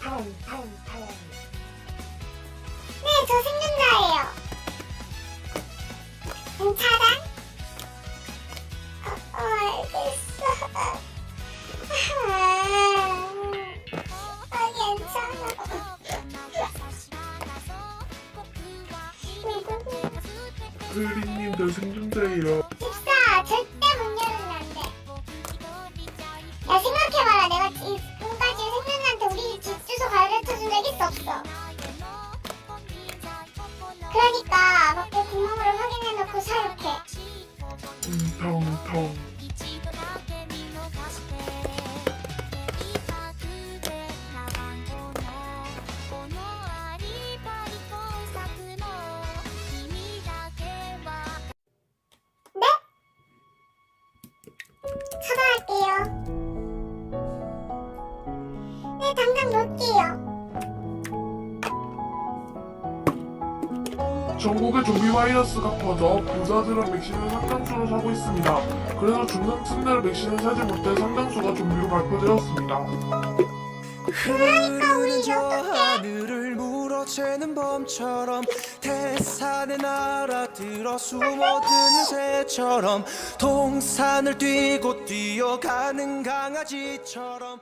다음, 다음, 다음. 네, 저 생존자예요. 괜찮아? 어, 어, 알겠어. 아, 괜찮아. 크리님 저 생존자예요. 집사, 절대 그러니까 밖에 구멍으로 확인해놓고 사육해. 음, 텅텅. 네? 차단할게요. 네, 당장 놓을게요. 전국에 좀비 바이러스가 퍼져 부자들은 맥신을 상당수로 사고 있습니다. 그래서 중등 층들 맥신을 사지 못해 상당수가 좀비로 발표되었습니다. 그러니까 우리 저 어떡해? 하늘을 물어채는 범처럼 태산에 날아들어 숨어드는 새처럼 동산을 뛰고 뛰어가는 강아지처럼